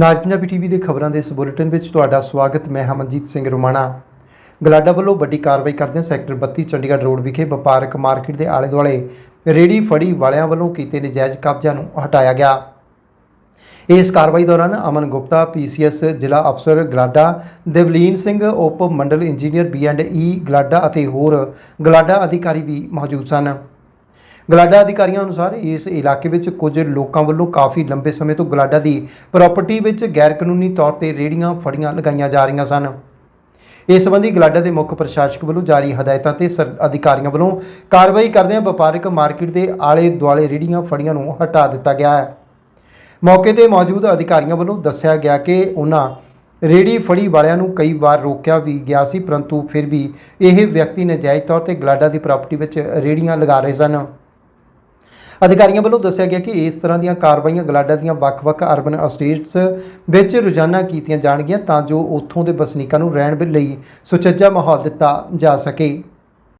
ਨਾਜ Punjabi TV ਦੇ ਖਬਰਾਂ ਦੇ ਇਸ ਬੁਲੇਟਿਨ ਵਿੱਚ ਤੁਹਾਡਾ ਸਵਾਗਤ, ਮੈਂ ਹਮਨਜੀਤ ਸਿੰਘ ਰੋਮਾਣਾ। ਗਲਾਡਾ ਵੱਲੋਂ ਵੱਡੀ ਕਾਰਵਾਈ ਕਰਦਿਆਂ ਸੈਕਟਰ 32 ਚੰਡੀਗੜ੍ਹ ਰੋਡ ਵਿਖੇ ਵਪਾਰਕ ਮਾਰਕੀਟ ਦੇ ਆਲੇ ਦੁਆਲੇ ਰੇੜੀ ਫੜੀ ਵਾਲਿਆਂ ਵੱਲੋਂ ਕੀਤੇ ਨਜਾਇਜ਼ ਕਬਜ਼ਿਆਂ ਨੂੰ ਹਟਾਇਆ ਗਿਆ। ਇਸ ਕਾਰਵਾਈ ਦੌਰਾਨ ਅਮਨ ਗੁਪਤਾ, ਪੀਸੀਐਸ ਜ਼ਿਲ੍ਹਾ ਅਫਸਰ ਗਲਾਡਾ, ਦੇਵਲੀਨ ਸਿੰਘ ਉਪ ਮੰਡਲ engineer B and E GLADA ਅਤੇ ਹੋਰ ਗਲਾਡਾ ਅਧਿਕਾਰੀ ਵੀ ਮੌਜੂਦ ਸਨ। ਗਲਾਡਾ ਅਧਿਕਾਰੀਆਂ ਅਨੁਸਾਰ ਇਸ ਇਲਾਕੇ ਵਿੱਚ ਕੁਝ ਲੋਕਾਂ ਵੱਲੋਂ ਕਾਫੀ ਲੰਬੇ ਸਮੇਂ ਤੋਂ ਗਲਾਡਾ ਦੀ ਪ੍ਰਾਪਰਟੀ ਵਿੱਚ ਗੈਰ ਕਾਨੂੰਨੀ ਤੌਰ ਤੇ ਰੇੜੀਆਂ ਫੜੀਆਂ ਲਗਾਈਆਂ ਜਾ ਰਹੀਆਂ ਸਨ। ਇਸ ਸੰਬੰਧੀ ਗਲਾਡਾ ਦੇ ਮੁੱਖ ਪ੍ਰਸ਼ਾਸਕ ਵੱਲੋਂ ਜਾਰੀ ਹਦਾਇਤਾਂ ਤੇ ਸਰ ਅਧਿਕਾਰੀਆਂ ਵੱਲੋਂ ਕਾਰਵਾਈ ਕਰਦਿਆਂ ਵਪਾਰਕ ਮਾਰਕੀਟ ਦੇ ਆਲੇ ਦੁਆਲੇ ਰੇੜੀਆਂ ਫੜੀਆਂ ਨੂੰ ਹਟਾ ਦਿੱਤਾ ਗਿਆ ਹੈ। ਮੌਕੇ ਤੇ ਮੌਜੂਦ ਅਧਿਕਾਰੀਆਂ ਵੱਲੋਂ ਦੱਸਿਆ ਗਿਆ ਕਿ ਉਹਨਾਂ ਰੇੜੀ ਫੜੀ ਵਾਲਿਆਂ ਨੂੰ ਕਈ ਵਾਰ ਰੋਕਿਆ ਵੀ ਗਿਆ ਸੀ, ਪਰੰਤੂ ਫਿਰ ਵੀ ਇਹ ਵਿਅਕਤੀ ਨਜਾਇਜ਼ ਤੌਰ ਤੇ ਗਲਾਡਾ ਦੀ ਪ੍ਰਾਪਰਟੀ ਵਿੱਚ ਰੇੜੀਆਂ ਲਗਾ ਰਹੇ ਸਨ। ਅਧਿਕਾਰੀਆਂ ਵੱਲੋਂ ਦੱਸਿਆ ਗਿਆ ਕਿ ਇਸ ਤਰ੍ਹਾਂ ਦੀਆਂ ਕਾਰਵਾਈਆਂ ਗਲਾਡਾ ਦੀਆਂ ਵੱਖ-ਵੱਖ ਅਰਬਨ ਅਸਟੇਟਸ ਵਿੱਚ ਰੋਜ਼ਾਨਾ ਕੀਤੀਆਂ ਜਾਣਗੀਆਂ ਤਾਂ ਜੋ ਉੱਥੋਂ ਦੇ ਵਸਨੀਕਾਂ ਨੂੰ ਰਹਿਣ ਲਈ ਸੁਚੱਜਾ ਮਾਹੌਲ ਦਿੱਤਾ ਜਾ ਸਕੇ।